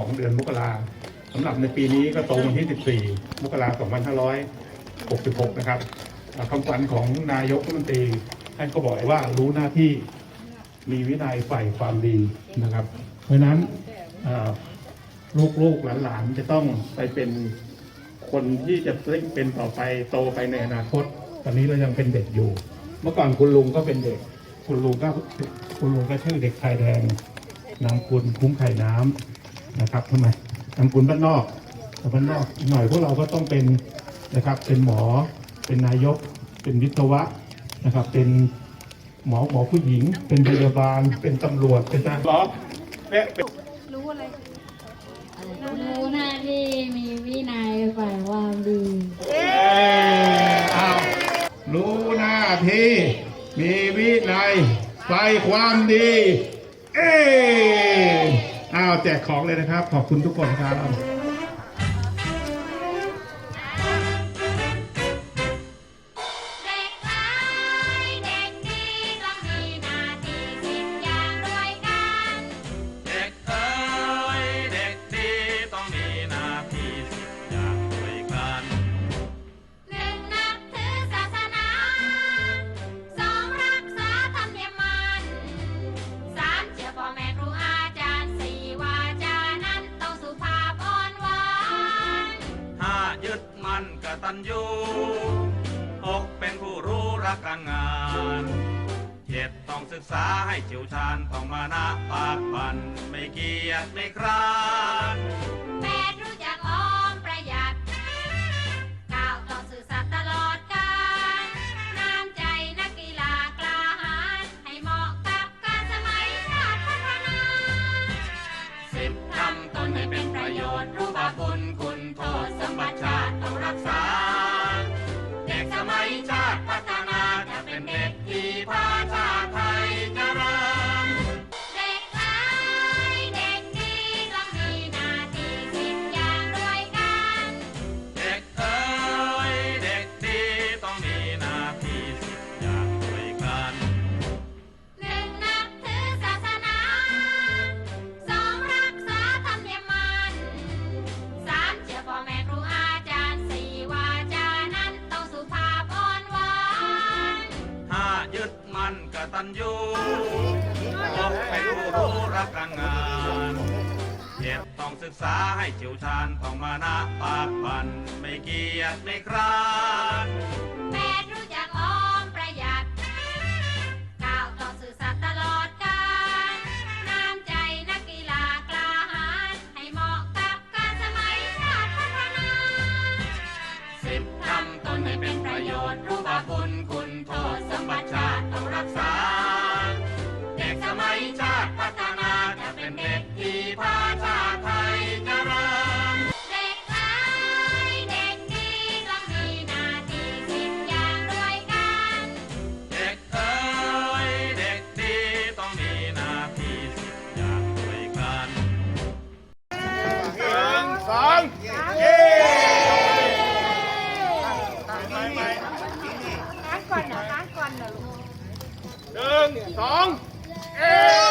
ของเดือนมกราสำหรับในปีนี้ก็ตรงวันที่ 14 มกราคม 2566 นะครับคำขวัญของนายกรัฐมนตรีท่านก็บอกว่ารู้หน้าที่มีวินัยใฝ่ความดีนะครับ เพราะนั้นลูกๆหลานๆจะต้องไปเป็นคนที่จะเป็นต่อไปโตไปในอนาคต ตอนนี้เรายังเป็นเด็กอยู่ เมื่อก่อนคุณลุงก็เป็นเด็ก คุณลุงก็คุณลุงก็ชื่อเด็กชายแดงนามกุลคุ้มไข่น้ำ นะครับทำไมนามกุลบ้านนอกแต่บ้านนอกอีกหน่อยพวกเราก็ต้องเป็นนะครับเป็นหมอเป็นนายก เป็นวิศวะนะครับ เป็นหมอหมอผู้หญิง เป็นพยาบาล เป็นตำรวจเป็นทหารและเป็นรู้อะไรรู้หน้าที่มีวินัยฝ่ายความดีเอ่ออ้าวรู้หน้าที่มีวินัยไฟความดี เอ้ อ้าวแจกของเลยนะครับ ขอบคุณทุกคนครับ ตัญญูหกเป็นผู้รู้รักการงานเจ็ดต้องศึกษาให้เฉียวชาญต้องมานะปากปันไม่เกียจไม่คร้าา ตัญญูหกเป็นผู้รู้รักการงานเจ็บต้องศึกษาให้เฉียวชาญต้องมานะปากบันไม่เกียจไม่คร้าน my chapa É.